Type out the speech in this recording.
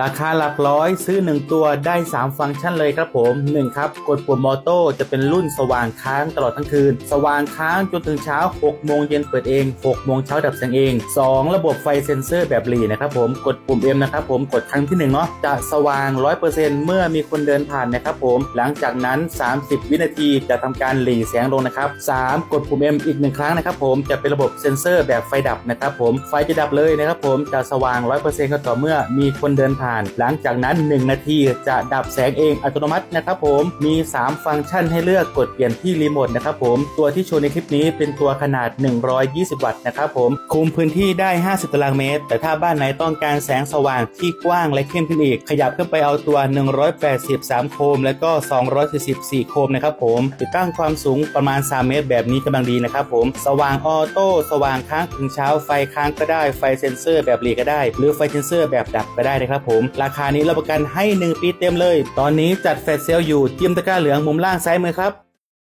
ราคาหลักร้อยซื้อ 1 ตัวได้ 3 ฟังก์ชันเลยครับผม 1 ครับ กดปุ่มมอโต้จะเป็นรุ่นสว่างค้างตลอดทั้งคืน สว่างค้างจนถึงเช้า 6 โมงเย็นเปิดเอง 6 โมงเช้าดับแสงเอง 2 ระบบไฟเซ็นเซอร์แบบหลีนะครับผมกดปุ่ม M นะครับผมกดครั้งที่1เนาะจะสว่าง 100%เมื่อมีคนเดินผ่านนะครับผม หลังจากนั้น 30 วินาทีจะทำการหลีแสงลงนะครับ 3 กดปุ่ม M อีกหนึ่งครั้งนะครับผมจะเป็นระบบเซ็นเซอร์แบบไฟดับนะครับผมไฟจะดับเลยนะครับผมจะสว่าง 100%ก็ต่อเมื่อมีคนเดินผ่าน หลังจากนั้น 1 นาทีจะดับแสงเองอัตโนมัตินะครับผมมี 3 ฟังก์ชันให้เลือกกดเปลี่ยนที่รีโมทนะครับผมตัวที่โชว์ในคลิปนี้เป็นตัวขนาด 120 วัตต์นะครับผมคุมพื้นที่ได้ 50 ตารางเมตร แต่ถ้าบ้านไหนต้องการแสงสว่างที่กว้างและเข้มขึ้นอีก ขยับขึ้นไปเอาตัว 183โคม และก็ 244โคมนะครับผมติดตั้งความสูงประมาณ 3 เมตร แบบนี้กำลังดีนะครับผมสว่างออโต้สว่างค้างถึงเช้าไฟค้างก็ได้ไฟเซ็นเซอร์แบบหลีก็ได้ หรือไฟเซ็นเซอร์แบบดับก็ได้นะครับผมราคานี้รับประกันให้ 1 ปีเต็มเลย ตอนนี้จัดแฟลชเซลล์อยู่จิ้มตะกร้าเหลืองมุมล่างซ้ายมือครับ